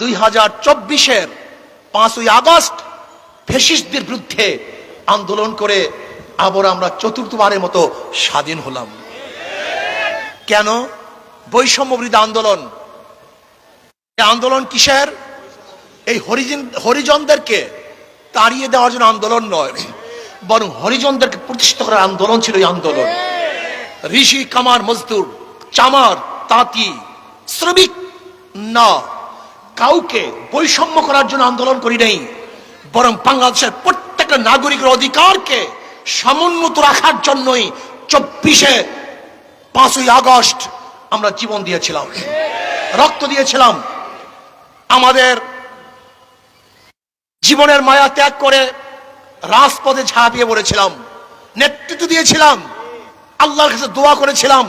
দুই হাজার চব্বিশের পাঁচই আগস্ট ফেসিস্টদের বিরুদ্ধে আন্দোলন করে আবার আমরা চতুর্থবারের মতো স্বাধীন হলাম। কেন? বৈষম্য বিরোধী আন্দোলন আন্দোলন কিসের? এই হরিজন হরিজনদেরকে তাড়িয়ে দেওয়ার জন্য আন্দোলন নয়, বরং হরিজনদেরকে প্রতিষ্ঠিত করার আন্দোলন ছিল এই আন্দোলন। ঋষি কামার মজদুর, চামার, তাঁতি, শ্রমিক না কাউকে বৈষম্য করার জন্য আন্দোলন করি নাই, বরং বাংলাদেশের প্রত্যেকটা নাগরিকের অধিকারকে সমুন্নত রাখার জন্যই চব্বিশে পাঁচই আগস্ট আমরা জীবন দিয়েছিলাম। রক্ত দিয়েছিলাম। আমাদের জীবনের মায়া ত্যাগ করে রাজপথে ঝাঁপিয়ে পড়েছিলাম। নেতৃত্ব দিয়েছিলাম। আল্লাহর কাছে দোয়া করেছিলাম।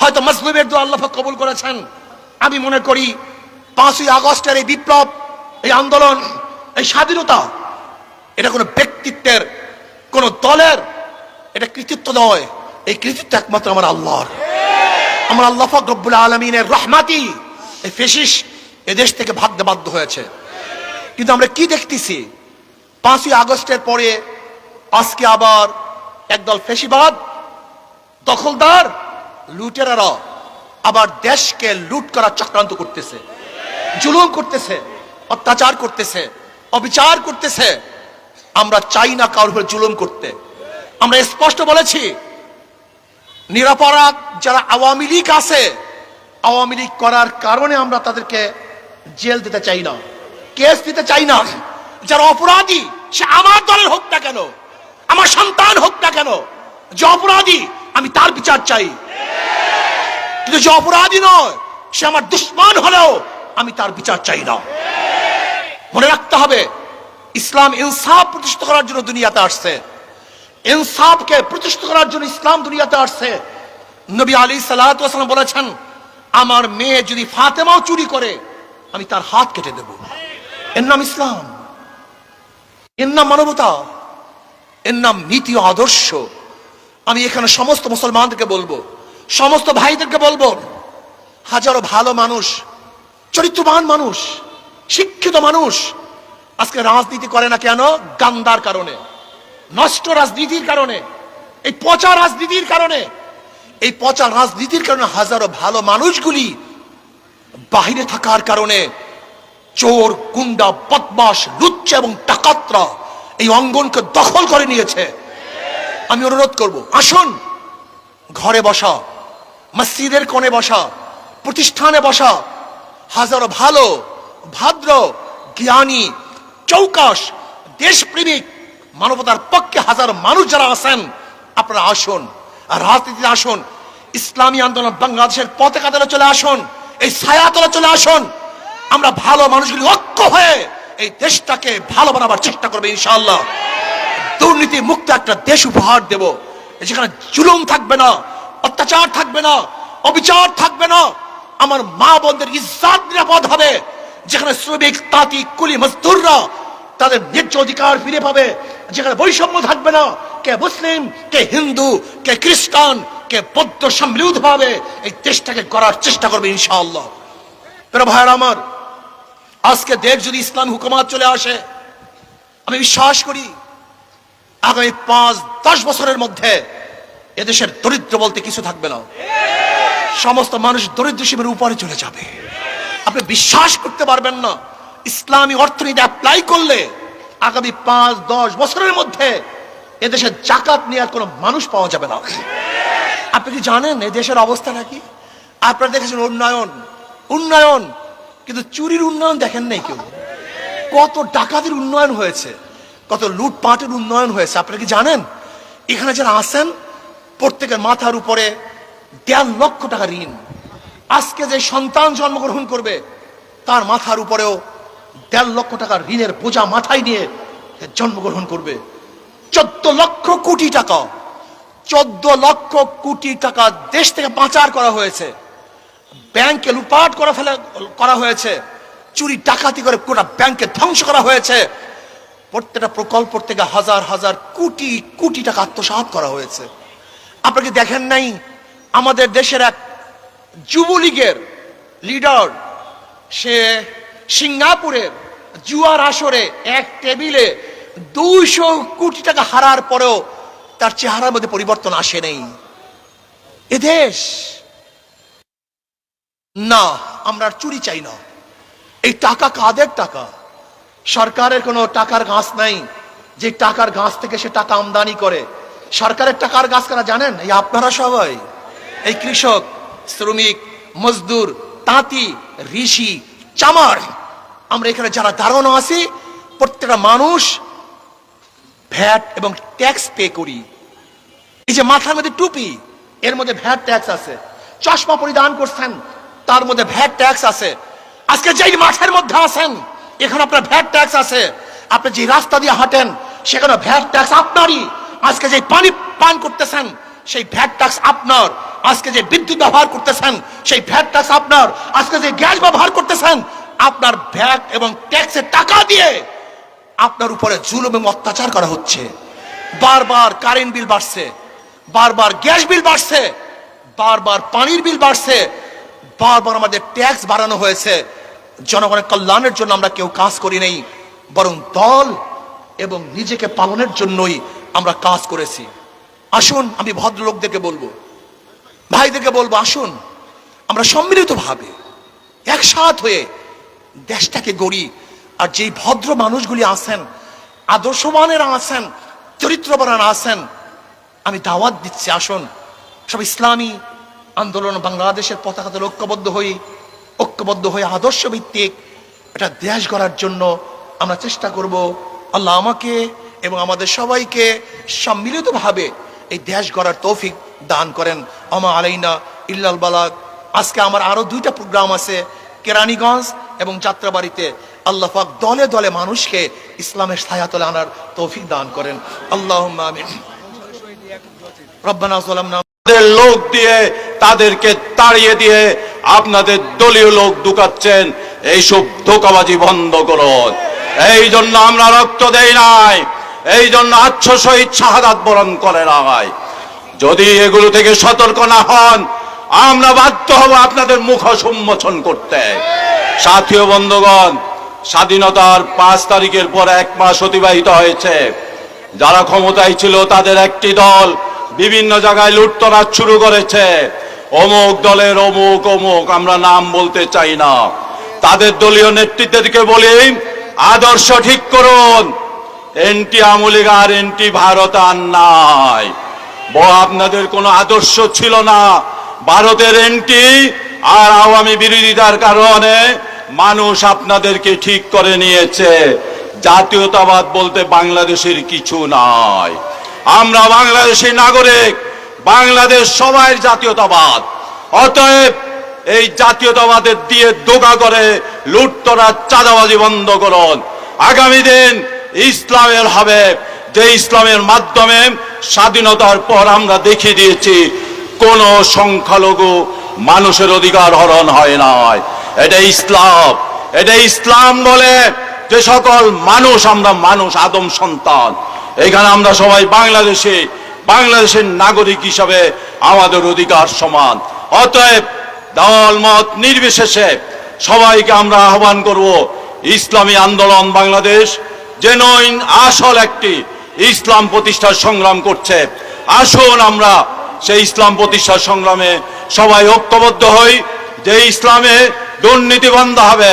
হয়তো মজলুমের দোয়া আল্লাহ কবুল করেছেন। আমি মনে করি পাঁচই আগস্টের এই বিপ্লব, এই আন্দোলন, এই স্বাধীনতা, এটা কোনো ব্যক্তিত্বের, কোন দলের, এটা কৃতিত্ব নয়। এই কৃতিত্ব একমাত্র আমার আল্লাহর। আমার আল্লাহ পাক রব্বুল আলমিনের রহমাতি এই ফেসিস এদেশ থেকে ভাগতে বাধ্য হয়েছে। কিন্তু আমরা কি দেখতেছি? পাঁচই আগস্টের পরে আজকে আবার একদল ফেসিবাদ, দখলদার লুটেরারা আবার দেশকে লুট করার চক্রান্ত করতেছে। জুলুম করতেছে, অত্যাচার করতেছে, অবিচার করতেছে, আমরা চাই না কারোর উপর জুলুম করতে। আমরা স্পষ্ট বলেছি, নিরাপরাধ যারা আওয়ামী লীগ আছে, আওয়ামী লীগ করার কারণে আমরা তাদেরকে জেল দিতে চাই না, কেস দিতে চাই না। যারা অপরাধী, সে আমার দলের হোক না কেন, আমার সন্তান হোক না কেন, যে অপরাধী, আমি তার বিচার চাই। কিন্তু যে অপরাধী নয়, সে আমার দুশ্মন হলেও আমি তার বিচার চাই না। মনে রাখতে হবে, ইসলাম ইনসাফ প্রতিষ্ঠিত করার জন্য দুনিয়াতে আসছে। ইনসাফকে প্রতিষ্ঠিত করার জন্য ইসলাম দুনিয়াতে আসছে। নবী আলী সাল্লাম বলেছেন, আমার মেয়ে যদি ফাতেমাও চুরি করে, আমি তার হাত কেটে দেব। এর নাম ইসলাম, এর নাম মানবতা, এর নাম নীতি আদর্শ। আমি এখানে সমস্ত মুসলমানদেরকে বলব, সমস্ত ভাইদেরকে বলব, হাজারো ভালো মানুষ চরিত্রবান মানুষ, শিক্ষিত মানুষ। আজকে রাজনীতি করে না কেন? গান্দার কারণে। নষ্ট রাজনীতির কারণে। এই পচা রাজনীতির কারণে। এই পচা রাজনীতির কারণে হাজারো ভালো মানুষগুলি বাহিরে থাকার কারণে চোর, গুন্ডা বদমাস লুচ্চা এবং ডাকাতরা এই অঙ্গনকে দখল করে নিয়েছে। আমি অনুরোধ করব, আসুন, ঘরে বসা, মসজিদের কোণে বসা, প্রতিষ্ঠানে বসা হাজারো ভালো, ভাদ্র, জ্ঞানী, চৌকাশ, দেশপ্রেমিক, মানবতার পক্ষে হাজার মানুষ যারা আছেন, আপনারা আসুন, রাজনীতিতে আসুন, ইসলামী আন্দোলন বাংলাদেশের পতাকা তলে চলে আসুন, এই ছায়া তলে চলে আসুন। আমরা ভালো মানুষগুলি ঐক্য হয়ে এই দেশটাকে ভালো বানাবার চেষ্টা করবে ইনশাআল্লাহ। দুর্নীতি মুক্ত একটা দেশ উপহার দেব। যেখানে জুলুম থাকবে না, অত্যাচার থাকবে না, অবিচার থাকবে না আমার মা বোনদের ইজ্জাত নিরাপদ হবে। যেখানে শ্রমিক, তাঁতি, কুলি, মজদুররা তাদের ন্যায্য অধিকার ফিরে পাবে, যেখানে বৈষম্য থাকবে না। কে মুসলিম, কে হিন্দু, কে খ্রিস্টান, কে বৌদ্ধ সম্মিলিত ভাবে এই দেশটাকে করার চেষ্টা করবে ইনশাআল্লাহ। প্রিয় ভাইয়ের আমার, আজকে দেশ যদি ইসলাম হুকুমাত চলে আসে, আমি বিশ্বাস করি আগামী পাঁচ, দশ বছরের মধ্যে এদেশের দরিদ্র বলতে কিছু থাকবে না। সমস্ত মানুষ দরিদ্র সীমের উপরে চলে যাবে। আপনি বিশ্বাস করতে পারবেন না। ইসলামী অর্থনীতি অ্যাপ্লাই করলে আগামী পাঁচ, দশ বছরের মধ্যে এদেশে জাকাত নেওয়ার কোনো মানুষ পাওয়া যাবে না। আপনি কি জানেন এ দেশের অবস্থা নাকি? আপনারা দেখেছেন উন্নয়ন উন্নয়ন, কিন্তু চুরির উন্নয়ন দেখেন নাই কেউ। কত ডাকাতির উন্নয়ন হয়েছে, কত লুটপাটের উন্নয়ন হয়েছে। আপনারা কি জানেন? এখানে যারা আসেন প্রত্যেকের মাথার উপরে দেড় লক্ষ টাকা ঋণ। আজকে যে সন্তান জন্মগ্রহণ করবে, তার মাথার উপরেও দেড় লক্ষ টাকার ঋণের বোঝা মাথায় নিয়ে জন্মগ্রহণ করবে। চোদ্দ লক্ষ কোটি টাকা। চোদ্দ লক্ষ কোটি টাকা দেশ থেকে পাচার করা হয়েছে। ব্যাংকে লুটপাট করা ফেলে, করা হয়েছে। চুরি, ডাকাতি করে গোটা ব্যাংকে ধ্বংস করা হয়েছে। প্রত্যেকটা প্রকল্প থেকে হাজার হাজার কোটি কোটি টাকা আত্মসাৎ করা হয়েছে। আপনাকে দেখেন নাই আমাদের দেশের এক যুবলীগের লিডার, সে সিঙ্গাপুরের জুয়ার আসরে এক টেবিলে দুইশো কোটি টাকা হারার পরেও তার চেহারার মধ্যে পরিবর্তন আসে নেই। এদেশ না, আমরা চুরি চাই না। এই টাকা কাদের টাকা? সরকারের কোনো টাকার গাছ নাই। যে টাকার গাছ থেকে সে টাকা আমদানি করে, সরকারের টাকার গাছ কারা জানেন? এই আপনারা সবাই। এই কৃষক, শ্রমিক, মজদুর, তাঁতি, ঋষি, চামার, আমরা এখানে যারা দাঁড়ানো আছি, প্রত্যেকটা মানুষ ভ্যাট এবং ট্যাক্স পে করি। এই যে মাথার মধ্যে টুপি, এর মধ্যে ভ্যাট ট্যাক্স আছে। চশমা পরিধান করছেন, তার মধ্যে ভ্যাট ট্যাক্স আছে। আজকে যেই মাঠের মধ্যে আছেন, এখানে আপনার ভ্যাট ট্যাক্স আছে। আপনি যে রাস্তা দিয়ে হাঁটেন, সেখানে ভ্যাট ট্যাক্স আপনারই। আজকে যে পানি পান করতেছেন সেই ভ্যাট ট্যাক্স আপনার। আজকে যে বিদ্যুৎ ব্যবহার করতেছেন, সেই ভ্যাট ট্যাক্স আপনার। আজকে যে গ্যাস ব্যবহার করতেছেন, আপনার ভ্যাট এবং ট্যাক্সের টাকা দিয়ে আপনার উপরে জুলুম এবং অত্যাচার করা হচ্ছে। বারবার কারেন্ট বিল বাড়ছে, বারবার গ্যাস বিল বাড়ছে, বারবার পানির বিল বাড়ছে, বারবার আমাদের ট্যাক্স বাড়ানো হয়েছে। জনগণের কল্যাণের জন্য আমরা কেউ কাজ করি নাই, বরং দল এবং নিজেকে পালনের জন্যই আমরা কাজ করেছি। আসুন, আমি ভদ্রলোকদেরকে বলব। ভাইদেরকে বলব, আসুন, আমরা সম্মিলিতভাবে একসাথ হয়ে দেশটাকে গড়ি, আর যেই ভদ্র মানুষগুলি আছেন, আদর্শবানেরা আছেন চরিত্রবান আছেন, আমি দাওয়াত দিচ্ছি, আসুন, সব ইসলামী আন্দোলন বাংলাদেশের পতাকাতে ঐক্যবদ্ধ হই, ঐক্যবদ্ধ হয়ে আদর্শ ভিত্তিক একটা দেশ গড়ার জন্য আমরা চেষ্টা করব। আল্লাহ আমাকে এবং আমাদের সবাইকে সম্মিলিতভাবে এই দেশ গড়ার তৌফিক দান করেন। আমা আলাইনা ইল্লাল বালাক আজকে আমার আরও দুইটা প্রোগ্রাম আছে কেরানীগঞ্জ এবং যাত্রাবাড়িতে। আল্লাহ পাক দলে দলে মানুষকে ইসলামের ছায়াতলে আনার তৌফিক দান করেন। আল্লাহ লোক দিয়ে, তাদেরকে তাড়িয়ে দিয়ে আপনাদের দলীয় লোক ঢুকাচ্ছেন। এইসব ধোকাবাজি বন্ধ করুন। এই জন্য আমরা রক্ত দেই নাই। এই জন্য আচ্ছ শহীদ শাহাদাত বরণ করে নাই যদি এগুলো থেকে সতর্ক না হন, আমরা বাধ্য হব আপনাদের মুখ সম্মোচন করতে। সাথীয় বন্ধুগণ, স্বাধীনতার পাঁচ তারিখের পর এক মাস অতিবাহিত হয়েছে। যারা ক্ষমতায় ছিল তাদের একটি দল বিভিন্ন জায়গায় লুটতরাজ শুরু করেছে। অমুক দলের অমুক অমুক, আমরা নাম বলতে চাই না। তাদের দলীয় নেতৃত্বকে বলি, আদর্শ ঠিক করুন। এনটি আমলিগ আর এনটি ভারত আর নাই। আপনাদের কোনো আদর্শ ছিল না। ভারতের এনটি আর আওয়ামী বিরোধিতার কারণে মানুষ আপনাদেরকে ঠিক করে নিয়েছে। জাতীয়তাবাদ বলতে বাংলাদেশের কিছু নাই। আমরা বাংলাদেশি নাগরিক, বাংলাদেশ সবাই জাতীয়তাবাদ। অতএব এই জাতীয়তাবাদের দিয়ে দোকা করে লুটতরা চাঁদাবাজি বন্ধ করুন। আগামী দিন ইসলামের হবে। যে ইসলামের মাধ্যমে স্বাধীনতার পর আমরা দেখিয়ে দিয়েছি, কোন সংখ্যালঘু মানুষের অধিকার হরণ হয় নাই এটা ইসলাম। এটা ইসলাম বলে যে সকল মানুষ আমরা মানুষ, আদম সন্তান। এখানে আমরা সবাই বাংলাদেশে। বাংলাদেশের নাগরিক হিসাবে আমাদের অধিকার সমান। অতএব দল, মত নির্বিশেষে সবাইকে আমরা আহ্বান করব, ইসলামী আন্দোলন বাংলাদেশ জেনুইন আসল একটি ইসলাম প্রতিষ্ঠার সংগ্রাম করছে। আসুন আমরা সেই ইসলাম প্রতিষ্ঠার সংগ্রামে সবাই ঐক্যবদ্ধ হই। যে ইসলামে দুর্নীতি বন্ধ হবে,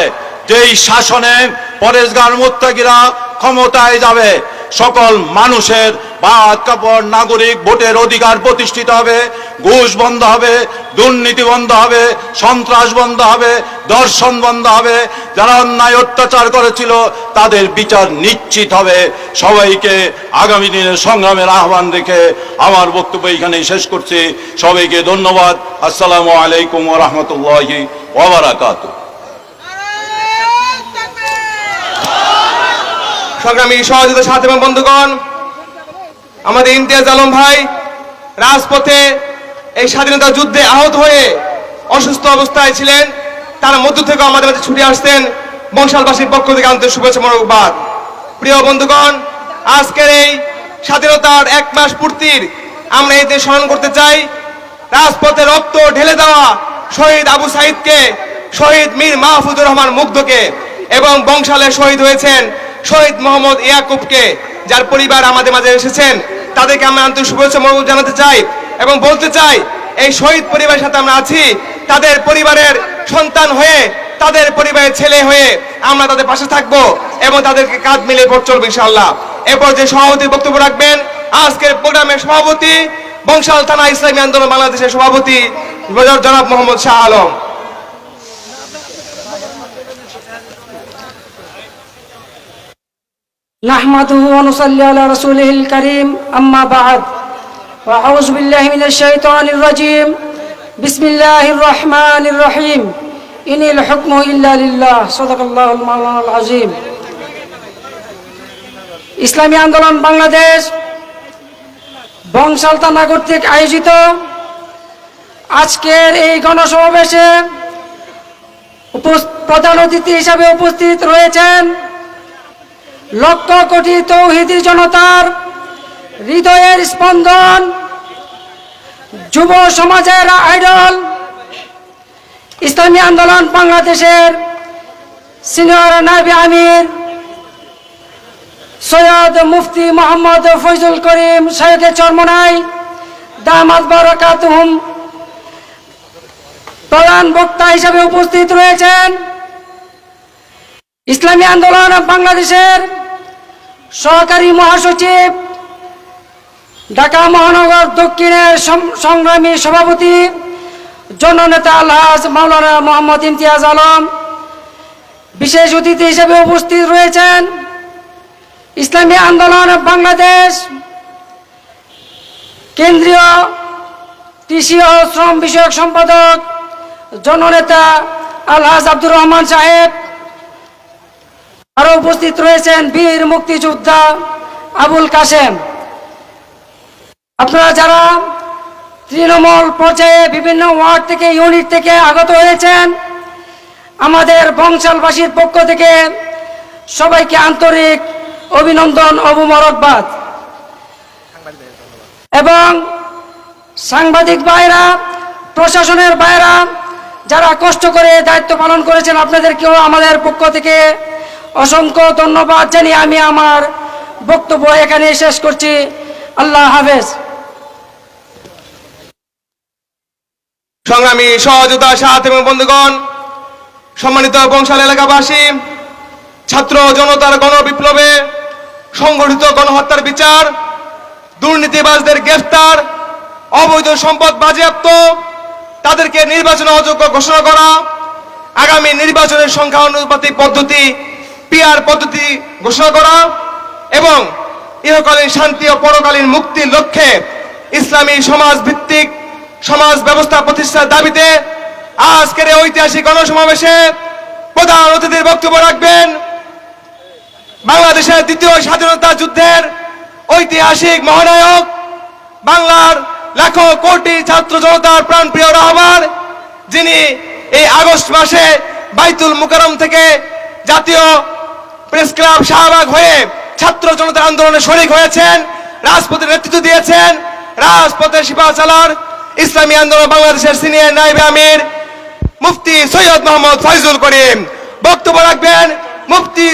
যেই শাসনে পরেশগার মুত্তাকিরা ক্ষমতায় যাবে সকল মানুষের বাদ, কাপড়, নাগরিক ভোটের অধিকার প্রতিষ্ঠিত হবে, ঘুষ বন্ধ হবে, দুর্নীতি বন্ধ হবে, সন্ত্রাস বন্ধ হবে দর্শন বন্ধ হবে। যারা অন্যায় অত্যাচার করেছিল, তাদের বিচার নিশ্চিত হবে। সবাইকে আগামী দিনের সংগ্রামের আহ্বান রেখে আমার বক্তব্য এখানেই শেষ করছি। সবাইকে ধন্যবাদ। আসসালামু আলাইকুম রহমতুল্লাহি ওবরাকাতুহ সংগ্রামী সহযোগিতা সাথী এবং বন্ধুগণ, আমাদের ইমতিয়াজ আলম ভাই রাজপথে এই স্বাধীনতা যুদ্ধে আহত হয়ে অসুস্থ অবস্থায় ছিলেন। তার মধ্য থেকে আমাদের মাঝে ছুটে আসতেন বংশালবাসীর পক্ষ থেকে আন্তরিক শুভেচ্ছা মনোবাদ। প্রিয় বন্ধুগণ, আজকের এই স্বাধীনতার এক মাস পূর্তির আমরা দিন স্মরণ করতে চাই। রাজপথে রক্ত ঢেলে দেওয়া শহীদ আবু সাইদকে, শহীদ মীর মাহফুজুর রহমান মুগ্ধকে এবং বংশালে শহীদ হয়েছেন শহীদ মোহাম্মদ ইয়াকুবকে, যার পরিবার আমাদের মাঝে এসেছেন, তাদেরকে আমরা আন্তরিক শুভেচ্ছা মঙ্গল জানাতে চাই এবং বলতে চাই, এই শহীদ পরিবারের সাথে আমরা আছি, তাদের পরিবারের সন্তান হয়ে, তাদের পরিবারের ছেলে হয়ে আমরা তাদের পাশে থাকব এবং তাদেরকে কাঁধ মিলে পথ চলবো ইনশাআল্লাহ। এরপর যে সভাপতি বক্তব্য রাখবেন, আজকের প্রোগ্রামের সভাপতি বংশাল থানা ইসলামী আন্দোলন বাংলাদেশের সভাপতি, জনাব মোহাম্মদ শাহ আলম। نحمده ونصلي على رسوله الكريم أما بعد وأعوذ بالله من الشيطان الرجيم بسم الله الرحمن الرحيم إن الحكم إلا لله صدق الله المولانا العظيم ইসলামী আন্দোলন বাংলাদেশ বংশালতানা কর্তৃক আয়োজিত আজকের এই গণসমাবেশে উপস- প্রধান অতিথি হিসাবে উপস্থিত রয়েছেন লক্ষ কোটি তৌহিদি জনতার হৃদয়ের স্পন্দন, যুব সমাজের আইডল, ইসলামী আন্দোলন বাংলাদেশের সিনিয়র নাবি আমির সৈয়দ মুফতি মোহাম্মদ ফৈজুল করিম সৈয়দে চরমনাই দামাদ বারাকাতুহুম। প্রধান বক্তা হিসেবে উপস্থিত রয়েছেন ইসলামী আন্দোলন বাংলাদেশের সহকারী মহাসচিব, ঢাকা মহানগর দক্ষিণের সংগ্রামী সভাপতি, জননেতা আলহাজ মাওলানা মোহাম্মদ ইমতিয়াজ আলম, বিশেষ অতিথি হিসেবে উপস্থিত রয়েছেন ইসলামী আন্দোলন বাংলাদেশ কেন্দ্রীয় কৃষি ও শ্রম বিষয়ক সম্পাদক জননেতা আলহাজ আব্দুর রহমান সাহেব আরও উপস্থিত রয়েছেন বীর মুক্তিযোদ্ধা আবুল কাসেম আপনারা যারা তৃণমূল পর্যায়ে বিভিন্ন ওয়ার্ড থেকে, ইউনিট থেকে আগত হয়েছেন, আমাদের বংশালবাসীর পক্ষ থেকে সবাইকে আন্তরিক অভিনন্দন ও মোবারকবাদ। এবং সাংবাদিক ভাইরা, প্রশাসনের ভাইরা, যারা কষ্ট করে দায়িত্ব পালন করেছেন, আপনাদেরকেও আমাদের পক্ষ থেকে অসংখ্য ধন্যবাদ জানিয়ে আমি আমার বক্তব্য এখানে শেষ করছি। আল্লাহ হাফেজ। সংগ্রামী সহযোদ্ধা সাথ এবং বন্ধুগণ, সম্মানিত বংশাল এলাকাবাসী, ছাত্র জনতার গণবিপ্লবে সংগঠিত গণহত্যার বিচার, দুর্নীতিবাজদের গ্রেফতার, অবৈধ সম্পদ বাজেয়াপ্ত, তাদেরকে নির্বাচনে অযোগ্য ঘোষণা করা, আগামী নির্বাচনের সংখ্যা অনুপাতিক পদ্ধতি পিআর পদ্ধতি ঘোষণা করা এবং ইহকালীন শান্তি ও পরকালীন মুক্তির লক্ষ্যে ইসলামী সমাজ ভিত্তিক সমাজ ব্যবস্থা প্রতিষ্ঠার দাবিতে আজকের ঐতিহাসিক গণসমাবেশে প্রধান অতিথির বক্তব্য রাখবেন। বাংলাদেশের দ্বিতীয় স্বাধীনতা যুদ্ধের ঐতিহাসিক মহানায়ক, বাংলার লাখো কোটি ছাত্র জনতার প্রাণপ্রিয় রহমান যিনি এই আগস্ট মাসে বাইতুল মুকাররম থেকে জাতীয় প্রেস ক্লাব শাহবাগ হয়ে ছাত্র জনতার আন্দোলনে শরিক হয়েছেন, রাজপথের নেতৃত্ব দিয়েছেন, রাজপথের সিপা চালার ইসলামী আন্দোলন বাংলাদেশের সিনিয়র নাইবে আমির মুফতি সৈয়দ মোহাম্মদ ফয়জুল করিম। বক্তব্য রাখবেন মুফতি